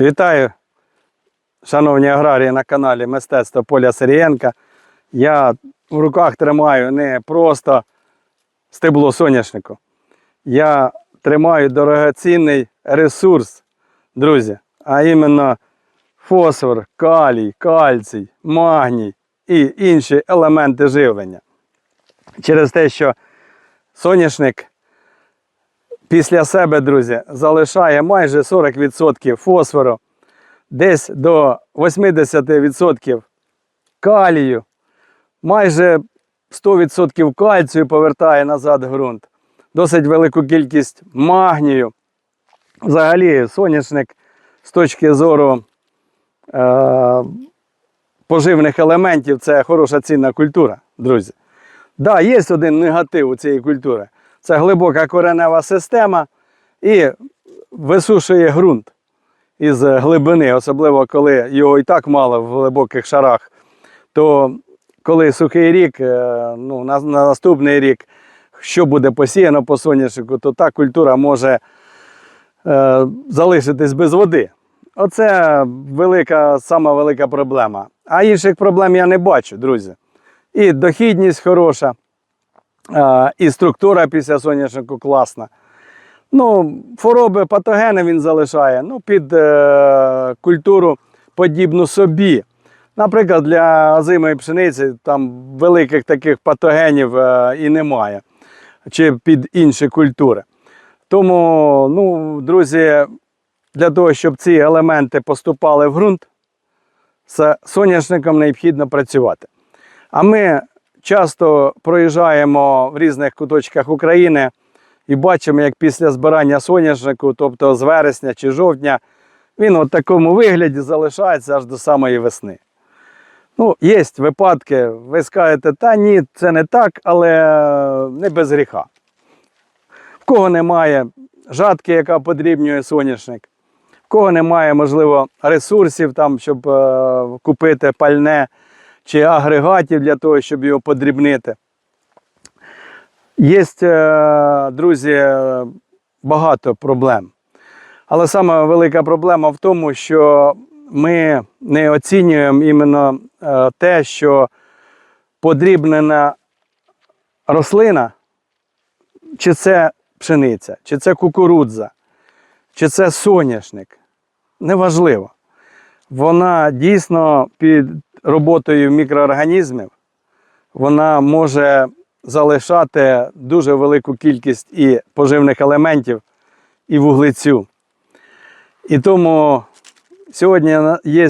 Вітаю, шановні аграрії на каналі Мистецтво Поля Сирієнка. Я в руках тримаю не просто стебло соняшнику. Я тримаю дорогоцінний ресурс, друзі, а іменно фосфор, калій, кальцій, магній і інші елементи живлення. Через те, що соняшник після себе, друзі, залишає майже 40% фосфору, десь до 80% калію, майже 100% кальцію повертає назад ґрунт, досить велику кількість магнію. Взагалі, соняшник з точки зору е- поживних елементів це хороша цінна культура, друзі. Да, є один негатив у цієї культури. Це глибока коренева система і висушує ґрунт із глибини, особливо коли його і так мало в глибоких шарах. То коли сухий рік, е, ну, на, на наступний рік, що буде посіяно по соняшнику, то та культура може е, залишитись без води. Оце велика, сама велика проблема. А інших проблем я не бачу, друзі. І дохідність хороша, і структура після соняшнику класна. Ну, хвороби, патогени він залишає ну, під е, культуру подібну собі. Наприклад, для озимої пшениці там великих таких патогенів е, і немає, чи під інші культури. Тому, ну, друзі, для того, щоб ці елементи поступали в ґрунт, з соняшником необхідно працювати. А ми часто проїжджаємо в різних куточках України і бачимо, як після збирання соняшнику, тобто з вересня чи жовтня, він у такому вигляді залишається аж до самої весни. Ну, є випадки, ви скажете, та ні, це не так, але не без гріха. В кого немає жатки, яка подрібнює соняшник, в кого немає, можливо, ресурсів, там, щоб е, купити пальне чи агрегатів для того, щоб його подрібнити. Є, е, друзі, багато проблем. Але саме велика проблема в тому, що ми не оцінюємо іменно е, те, що подрібнена рослина, чи це пшениця, чи це кукурудза, чи це соняшник, неважливо. Вона дійсно під роботою мікроорганізмів вона може залишати дуже велику кількість і поживних елементів, і вуглецю. І тому сьогодні є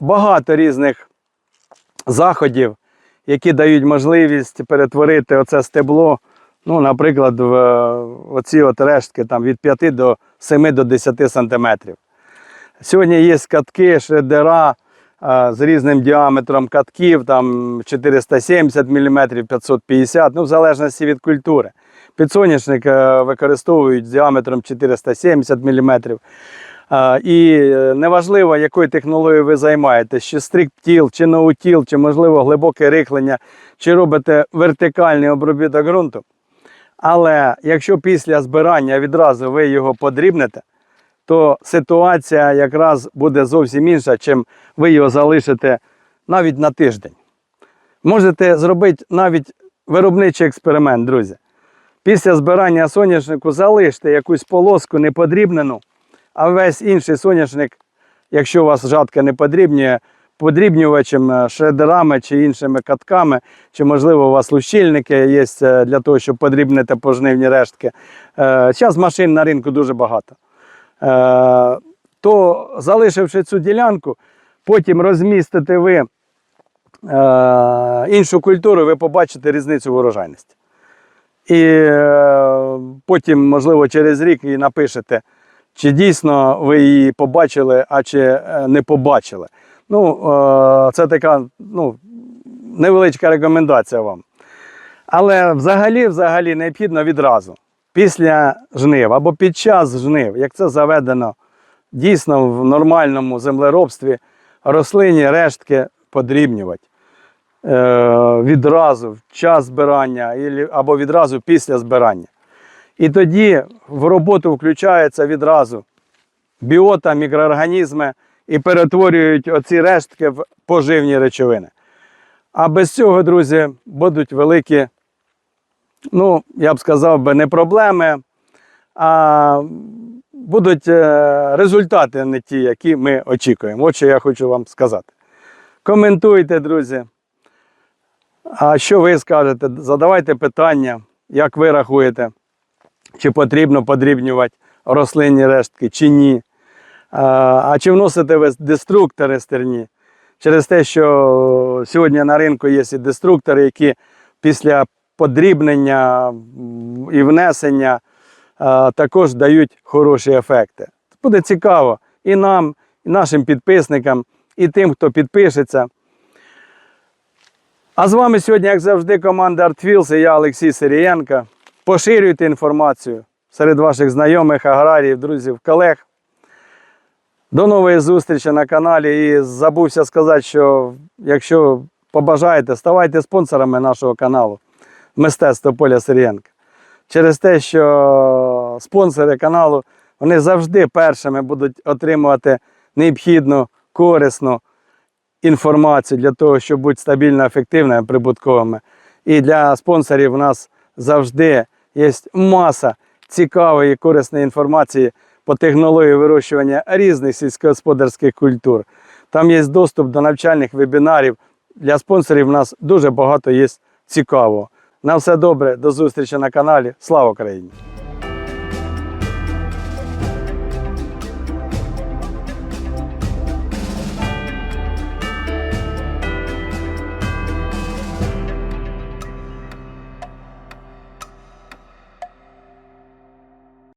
багато різних заходів, які дають можливість перетворити оце стебло, ну, наприклад, в оці от рештки там, від 5 до 7 до 10 сантиметрів. Сьогодні є катки, шредера з різним діаметром катків, там 470 мм, 550 ну в залежності від культури. Підсоняшник е, використовують з діаметром 470 мм. І е, неважливо, якою технологією ви займаєтесь, чи стрік-тіл, чи ноутіл, чи, можливо, глибоке рихлення, чи робите вертикальний обробіток ґрунту. Але якщо після збирання відразу ви його подрібнете, то ситуація якраз буде зовсім інша, чим ви його залишите навіть на тиждень. Можете зробити навіть виробничий експеримент, друзі. Після збирання соняшнику залиште якусь полоску неподрібнену, а весь інший соняшник, якщо у вас жатка не подрібнює, подрібнювачем, е, шредерами чи іншими катками, чи, можливо, у вас лущильники є е, для того, щоб подрібнити пожнивні рештки. Зараз машин на ринку дуже багато. Е, То залишивши цю ділянку, потім розмістите ви е, іншу культуру, ви побачите різницю в урожайності. І е, потім, можливо, через рік і напишете, чи дійсно ви її побачили, а чи не побачили. Ну, це така ну, невеличка рекомендація вам. Але взагалі, взагалі необхідно відразу, після жнив або під час жнив, як це заведено дійсно в нормальному землеробстві, рослині рештки подрібнювати. Е, відразу в час збирання або відразу після збирання. І тоді в роботу включається відразу біота, мікроорганізми і перетворюють оці рештки в поживні речовини. А без цього, друзі, будуть великі, ну, я б сказав би, не проблеми, а будуть е, результати не ті, які ми очікуємо. От що я хочу вам сказати. Коментуйте, друзі. А що ви скажете? Задавайте питання, як ви рахуєте, чи потрібно подрібнювати рослинні рештки, чи ні. А, чи вносите ви деструктори стерні? Через те, що сьогодні на ринку є і деструктори, які після подрібнення і внесення також дають хороші ефекти. Буде цікаво і нам, і нашим підписникам, і тим, хто підпишеться. А з вами сьогодні, як завжди, команда ArtFields і я Олексій Сирієнко. Поширюйте інформацію серед ваших знайомих, аграріїв, друзів, колег. До нової зустрічі на каналі. І забувся сказати, що якщо побажаєте, ставайте спонсорами нашого каналу Мистецтво Поля Сирієнка. Через те, що спонсори каналу вони завжди першими будуть отримувати необхідну, корисну інформацію для того, щоб бути стабільно ефективними, прибутковими. І для спонсорів у нас завжди є маса цікавої і корисної інформації по технології вирощування різних сільськогосподарських культур. Там є доступ до навчальних вебінарів. Для спонсорів у нас дуже багато є цікавого. На все добре, до зустрічі на каналі. Слава Україні!